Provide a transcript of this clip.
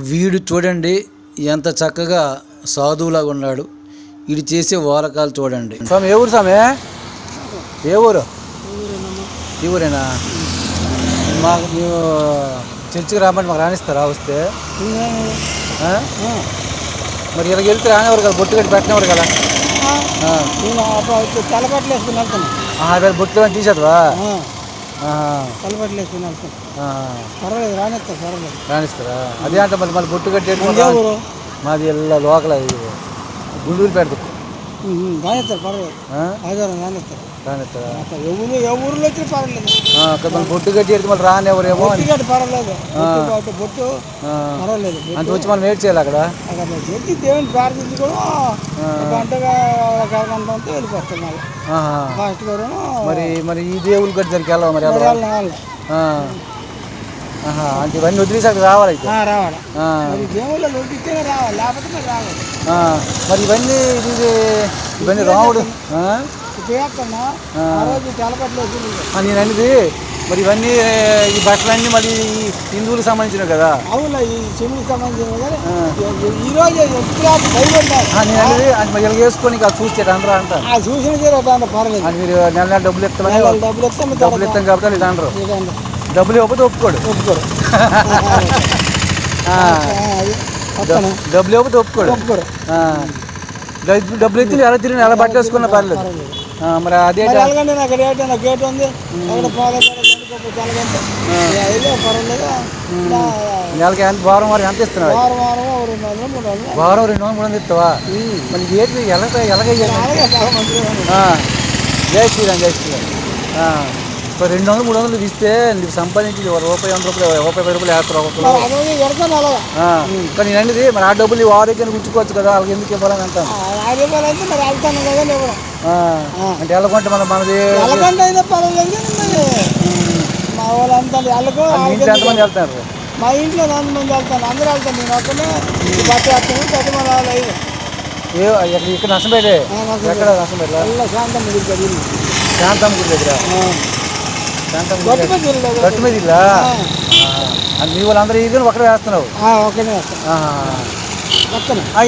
వీడు చూడండి ఎంత చక్కగా సాధువులాగా ఉన్నాడు. వీడు చేసే వారకాలు చూడండి. స్వామి ఏ ఊరు స్వామి? ఏ ఊరు? ఈ ఊరేనా? మాకు మేము చర్చికి రామంటే మాకు రాణిస్తారా వస్తే? మరి ఇలాగ వెళ్తే రానివారు కదా బొట్టు కట్టి పెట్టినవారు కదా. ఆ. నేను తలపట్లు వేసుకుని వెళ్తాను ఏమైనా తీసేద్వా వెళ్తాను ఆ, పర్వాలేదు రానిస్తా పర్వాలేదు. రాణిస్తారా అదే అంటే మళ్ళీ మళ్ళీ బొట్టు కట్టి ముందే ఇలా లోకల్ అది. గుండూరు పెడతాం రానిస్తారు పర్వాలేదు. రానిస్తారు ఎవరు ఎవరిలో పర్వాలేదు. బొట్టు ఎడితే మళ్ళీ రానివ్వరేమో బొట్టు పర్వాలేదు. బొట్టు పర్వాలేదు. అంత వచ్చి మనం వెయిట్ చేయాలి అక్కడ? దేవుని గంటగా అంతా వెళ్ళిపోతాం మళ్ళీ. ఆహా. ఫాస్ట్ గారు మరి మరి ఈ దేవుళ్ళ గడి దగ్గరికి వెళ్ళాలి మరి అంటే ఇవన్నీ వదిలేసి అక్కడ రావాలి అయితే. రావాలి. ఆ, మరి దేవుళ్ళు నొప్పిస్తేనే రావాలి లేకపోతే మరి రావాలి. మరి ఇవన్నీ ఇది ఇవన్నీ రాముడు నేను అనేది మరి ఇవన్నీ ఈ బట్టలన్నీ ఈ హిందువులకు సంబంధించినవి కదా? అవును ఈ చెమికి సంబంధించిన కానీ ఆ. ఈ రోజు ఎప్పుడు భయపడ్డారు ఆ, నేను అనేది అంటే మరి ఇలా వేసుకొని చూస్తే అందరూ అంటారు చూసిన మీరు నెల నెల డబ్బులు వాళ్ళు డబ్బులు మీరు డబ్బులు ఇస్తాం కాబట్టి ఇది అంటారు. డబ్బులు ఇవ్వకపోతే ఒప్పుకోడు. వస్తాను డబ్బులు ఇవ్వకపోతే ఒప్పుకోడు. డబ్బు- డబ్బులు ఎత్తి ఎలా తిరిగి ఎలా బట్టేసుకున్నా పర్లేదు. మరి అదే నాకు రేట్ నా గేట్ ఉంది. నెలకి ఎంత వారం వారం ఎంత ఇస్తున్నావు వారం రెండు వందలు మూడు వందలు. ఇస్తావా? మరి ఏంటి ఎలాగ ఉంది. జై శ్రీరామ్ జై శ్రీరామ్. ఒక రెండు వందలు మూడు వందలు తీస్తే నీకు సంపాదించి ఒక రూపాయి వంద రూపాయలు ఒక రూపాయి పది రూపాయలు వేస్తారు ఒకరు కానీ ఏంటిది మరి ఆ డబ్బులు ఆరోగ్యాన్ని ఉంచుకోవచ్చు కదా వాళ్ళకి ఎందుకు ఇవ్వాలని అంటాను. అంటే వెళ్ళకుంటే మనం మనది. మా వెళ్తారు? మా ఇంట్లో నాలుగు మంది వెళ్తాను అందరూ వెళ్తాను నేను ఒక్కనే. బట్ట వేస్తాను పెద్ద మన వాళ్ళు ఇక్కడ నష్టపేట ఎక్కడ నష్టపేట శాంతం గుడి శాంతం గుడి దగ్గర. గట్టు మీద ఇల్లా మీ వాళ్ళందరూ ఇది ఒకటే వేస్తున్నావు? వేస్తాను ఆ,